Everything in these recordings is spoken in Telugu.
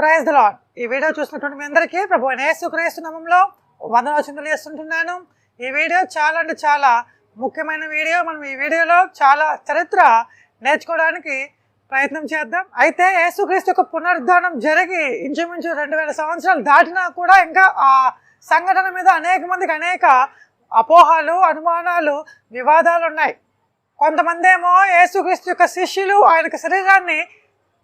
ప్రైజ్ ద లాడ్ ఈ వీడియో చూసినటువంటి మీ అందరికీ ప్రభు నేసుక్రీస్తు నామంలో వందనవచనలు చేస్తుంటున్నాను. ఈ వీడియో చాలా అంటే చాలా ముఖ్యమైన వీడియో. మనం ఈ వీడియోలో చాలా చరిత్ర నేర్చుకోవడానికి ప్రయత్నం చేద్దాం. అయితే యేసుక్రీస్తు యొక్క పునరుద్ధానం జరిగి ఇంచుమించు రెండు వేల సంవత్సరాలు దాటినా కూడా ఇంకా ఆ సంఘటన మీద అనేక మందికి అనేక అపోహలు అనుమానాలు వివాదాలు ఉన్నాయి. కొంతమంది ఏమో యేసుక్రీస్తు యొక్క శిష్యులు ఆయనకు శరీరాన్ని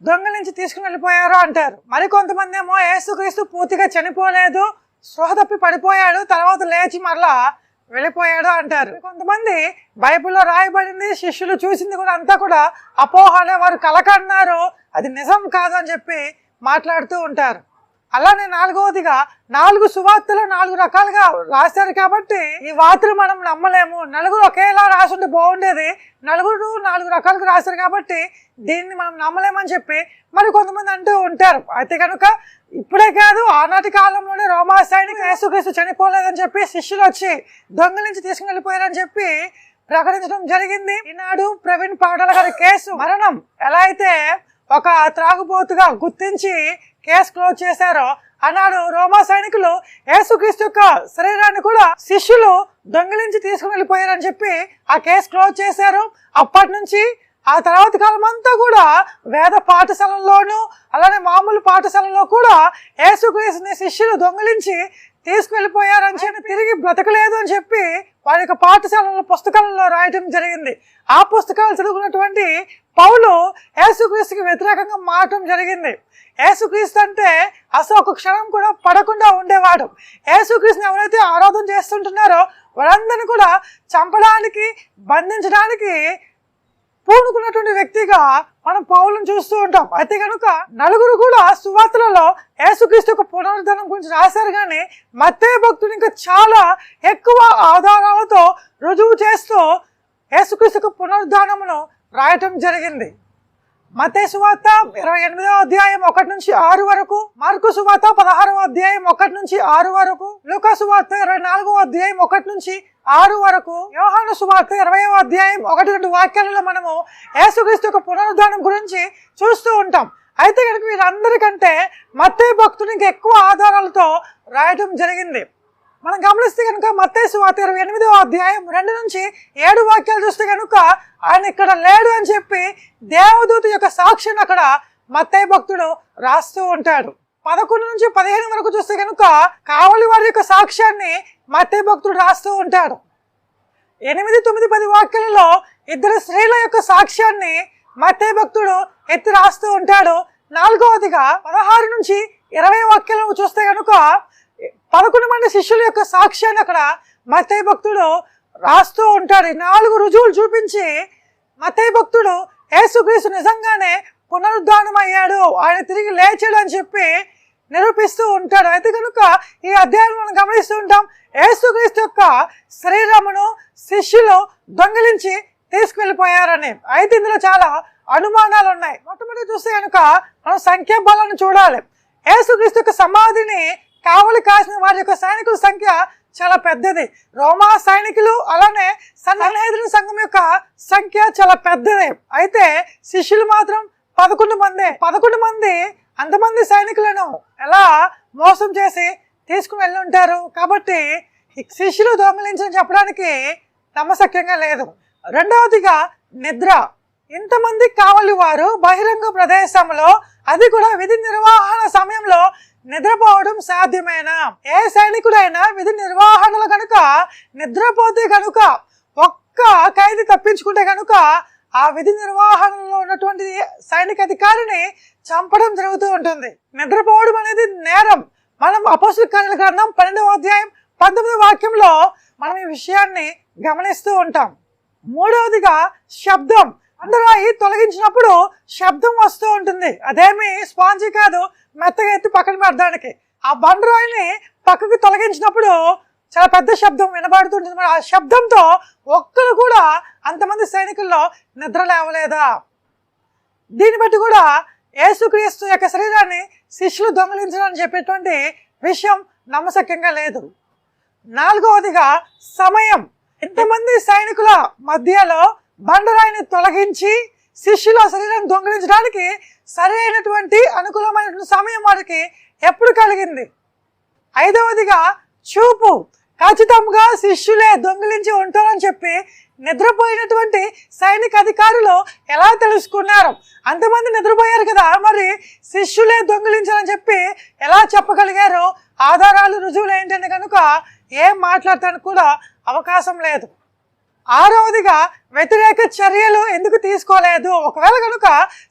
దొంగలించి తీసుకుని వెళ్ళిపోయారు అంటారు. మరికొంతమంది ఏమో యేసుక్రీస్తు పూర్తిగా చనిపోలేదు స్పృహ తప్పి పడిపోయాడు తర్వాత లేచి మరలా వెళ్ళిపోయాడు అంటారు. కొంతమంది బైబిల్లో రాయబడింది శిష్యులు చూసింది కూడా అంతా కూడా అపోహలే వారు కలకన్నారు అది నిజం కాదు అని చెప్పి మాట్లాడుతూ ఉంటారు. అలానే నాలుగవదిగా నాలుగు సువార్తలు నాలుగు రకాలుగా రాశారు కాబట్టి ఈ వార్తలు మనం నమ్మలేము. నలుగురు ఒకేలా రాసుంటే బాగుండేది. నలుగురు నాలుగు రకాలుగా రాశారు కాబట్టి దీన్ని మనం నమ్మలేమని చెప్పి మరి కొంతమంది అంటూ ఉంటారు. అయితే కనుక ఇప్పుడే కాదు ఆనాటి కాలంలోనే రోమా సైనిక యేసుక్రీస్తు చనిపోలేదని చెప్పి శిష్యులు వచ్చి దొంగలించి తీసుకుని వెళ్ళిపోయారని చెప్పి ప్రకటించడం జరిగింది. ఈనాడు ప్రవీణ్ పాటల గారి కేసు మరణం ఎలా అయితే ఒక త్రాగుబోతుగా గుర్తించి కేసు క్లోజ్ చేశారో అన్నాడు రోమా సైనికులు. యేసుక్రీస్తు యొక్క శరీరాన్ని కూడా శిష్యులు దొంగిలించి తీసుకుని వెళ్ళిపోయారని చెప్పి ఆ కేసు క్లోజ్ చేశారు. అప్పటి నుంచి ఆ తర్వాత కాలం అంతా కూడా వేద పాఠశాలల్లోనూ అలానే మామూలు పాఠశాలలో కూడా యేసుక్రీస్తుని శిష్యులు దొంగిలించి తీసుకువెళ్ళిపోయారని చెప్పి తిరిగి బ్రతకలేదు అని చెప్పి వారి యొక్క పాఠశాలలో పుస్తకాలలో రాయటం జరిగింది. ఆ పుస్తకాలు చదువుకున్నటువంటి పౌలు యేసుక్రీస్తుకి వ్యతిరేకంగా మారటం జరిగింది. యేసుక్రీస్తు అంటే అసలు ఒక క్షణం కూడా పడకుండా ఉండేవాడు. యేసుక్రీస్తుని ఎవరైతే ఆరాధన చేస్తుంటున్నారో వాళ్ళందరినీ కూడా చంపడానికి బంధించడానికి పూనుకున్నటువంటి వ్యక్తిగా మనం పౌలను చూస్తూ ఉంటాం. అయితే కనుక నలుగురు కూడా సువార్తలలో యేసుక్రీస్తు యొక్క పునరుద్ధరణ గురించి రాశారు కానీ మత్తయ్య భక్తుడు ఇంకా చాలా ఎక్కువ ఆధారాలతో రుజువు చేస్తూ యేసుక్రీస్తు యొక్క పునరుద్ధానమును రాయటం జరిగింది. మతే సువార్త ఇరవై ఎనిమిదవ అధ్యాయం ఒకటి నుంచి ఆరు వరకు మార్కు సువార్త పదహారవ అధ్యాయం ఒకటి నుంచి ఆరు వరకు లుక సువార్త ఇరవై నాలుగవ అధ్యాయం ఒకటి నుంచి ఆరు వరకు యోహాను సువార్త ఇరవైవ అధ్యాయం ఒకటి రెండు వాక్యాలలో మనము యేసుక్రీస్తు యొక్క పునరుద్ధానం గురించి చూస్తూ ఉంటాం. అయితే కనుక వీరందరికంటే మత్తే భక్తునికి ఎక్కువ ఆధారాలతో రాయటం జరిగింది. మనం గమనిస్తే కనుక మత్తేసు వార్త ఇరవై ఎనిమిదవ అధ్యాయం రెండు నుంచి ఏడు వాక్యాలు చూస్తే కనుక ఆయన ఇక్కడ లేడు అని చెప్పి దేవదూత యొక్క సాక్షిని అక్కడ మత్తయ్య భక్తుడు రాస్తూ ఉంటాడు. పదకొండు నుంచి పదిహేను వరకు చూస్తే కనుక కావలి వారి యొక్క సాక్ష్యాన్ని మత్తయ్య భక్తుడు రాస్తూ ఉంటాడు. ఎనిమిది తొమ్మిది పది వాక్యాలలో ఇద్దరు స్త్రీల యొక్క సాక్ష్యాన్ని మత్తయ్య భక్తుడు ఎత్తి రాస్తూ ఉంటాడు. నాలుగవదిగా పదహారు నుంచి ఇరవై వాక్యాలను చూస్తే కనుక పదకొండు మంది శిష్యుల యొక్క సాక్ష్యాన్ని అక్కడ మతయ్య భక్తుడు రాస్తూ ఉంటాడు. నాలుగు రుజువులు చూపించి మతయ్య భక్తుడు యేసుక్రీస్తు నిజంగానే పునరుద్ధానం అయ్యాడు. ఆయన తిరిగి లేచాడు అని చెప్పి నిరూపిస్తూ ఉంటాడు. అయితే కనుక ఈ అధ్యాయం మనం గమనిస్తూ ఉంటాం యేసుక్రీస్తు యొక్క శరీరమును శిష్యులు దొంగిలించి తీసుకువెళ్ళిపోయారని. అయితే ఇందులో చాలా అనుమానాలు ఉన్నాయి. మొట్టమొదటి చూస్తే కనుక మనం సంఖ్యాబలాన్ని చూడాలి. యేసుక్రీస్తు యొక్క సమాధిని కావలి కాసిన వారి యొక్క సైనికుల సంఖ్య చాలా పెద్దది. రోమా సైనికులు అలానే సన్హేద్రుని సంఘం యొక్క సంఖ్య చాలా పెద్దది. అయితే శిష్యులు మాత్రం పదకొండు మంది. పదకొండు మంది అంతమంది సైనికులను ఎలా మోసం చేసి తీసుకుని వెళ్ళి ఉంటారు కాబట్టి శిష్యులు దొంగలించని చెప్పడానికి నమ్మశక్యంగా లేదు. రెండవదిగా నిద్ర. ఇంతమంది కావలి వారు బహిరంగ ప్రదేశంలో అది కూడా విధి నిర్వహణ సమయంలో నిద్రపోవడం సాధ్యమేనా? ఏ సైనికుడైనా విధి నిర్వహణలు కనుక నిద్రపోతే కనుక ఒక్క ఖైదీ తప్పించుకుంటే కనుక ఆ విధి నిర్వహణలో ఉన్నటువంటి సైనిక అధికారిని చంపడం జరుగుతూ ఉంటుంది. నిద్రపోవడం అనేది నేరం. మనం అపోసుల కార్యాల గ్రంథం పన్నెండవ అధ్యాయం పంతొమ్మిదవ వాక్యంలో మనం ఈ విషయాన్ని గమనిస్తూ ఉంటాం. మూడవదిగా శబ్దం. అందరాయి తొలగించినప్పుడు శబ్దం వస్తూ ఉంటుంది. అదేమి స్పాంజీ కాదు మెత్తగా ఎత్తి పక్కన పెడడానికి ఆ బండరాయిని పక్కకు తొలగించినప్పుడు చాలా పెద్ద శబ్దం వినబడుతుంటుంది. మరి ఆ శబ్దంతో ఒక్కరు కూడా అంతమంది సైనికుల్లో నిద్ర లేవలేదా? దీన్ని బట్టి కూడా యేసుక్రీస్తు యొక్క శరీరాన్ని శిష్యులు దొంగలించడం చెప్పేటువంటి విషయం నమ్మశక్యంగా లేదు. నాలుగవదిగా సమయం. ఇంతమంది సైనికుల మధ్యలో బండరాయిని తొలగించి శిష్యుల శరీరం దొంగిలించడానికి సరైనటువంటి అనుకూలమైనటువంటి సమయం వారికి ఎప్పుడు కలిగింది? ఐదవదిగా చూపు. ఖచ్చితంగా శిష్యులే దొంగిలించి ఉంటారని చెప్పి నిద్రపోయినటువంటి సైనిక అధికారులు ఎలా తెలుసుకున్నారు? అంతమంది నిద్రపోయారు కదా మరి శిష్యులే దొంగిలించారని చెప్పి ఎలా చెప్పగలిగారు? ఆధారాలు రుజువులు ఏంటంటే కనుక ఏం మాట్లాడటానికి కూడా అవకాశం లేదు. ఆరవదిగా వ్యతిరేక చర్యలు ఎందుకు తీసుకోలేదు? ఒకవేళ కనుక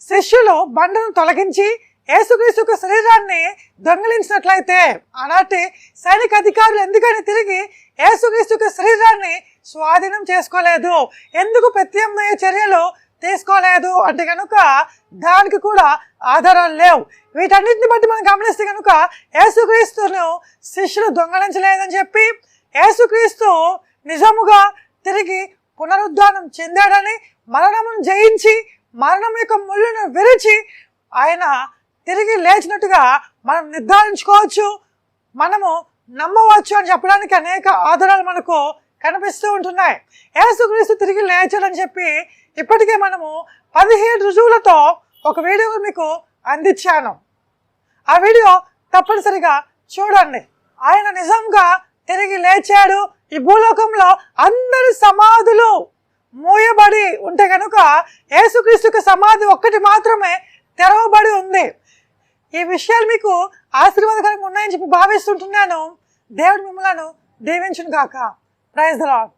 శిష్యులు బండను తొలగించి యేసుక్రీస్తుకు శరీరాన్ని దొంగిలించినట్లయితే ఆనాటి సైనిక అధికారులు ఎందుకని తిరిగి యేసుక్రీస్తుకు శరీరాన్ని స్వాధీనం చేసుకోలేదు? ఎందుకు ప్రత్యామ్నాయ చర్యలు తీసుకోలేదు? అంటే కనుక దానికి కూడా ఆధారాలు లేవు. వీటన్నిటిని బట్టి మనం గమనిస్తే కనుక యేసుక్రీస్తును శిష్యులు దొంగలించలేదని చెప్పి యేసుక్రీస్తు నిజముగా తిరిగి పునరుద్ధానం చెందాడని మరణమును జయించి మరణం యొక్క ముళ్ళును విరిచి ఆయన తిరిగి లేచినట్టుగా మనం నిర్ధారించుకోవచ్చు. మనము నమ్మవచ్చు అని చెప్పడానికి అనేక ఆధారాలు మనకు కనిపిస్తూ ఉంటున్నాయి. యేసుక్రీస్తు తిరిగి లేచాడని చెప్పి ఇప్పటికే మనము పదిహేడు రుజువులతో ఒక వీడియో మీకు అందించాను. ఆ వీడియో తప్పనిసరిగా చూడండి. ఆయన నిజంగా తిరిగి లేచాడు. ఈ భూలోకంలో అందరి సమాధులు మూయబడి ఉంటే కనుక యేసుక్రీస్తుకి సమాధి ఒక్కటి మాత్రమే తెరవబడి ఉంది. ఈ విషయాలు మీకు ఆశీర్వాదకరంగా ఉన్నాయని చెప్పి భావిస్తుంటున్నాను. దేవుడు మిమ్మల్ని దీవించును గాక ప్రైజ్ ద లాడ్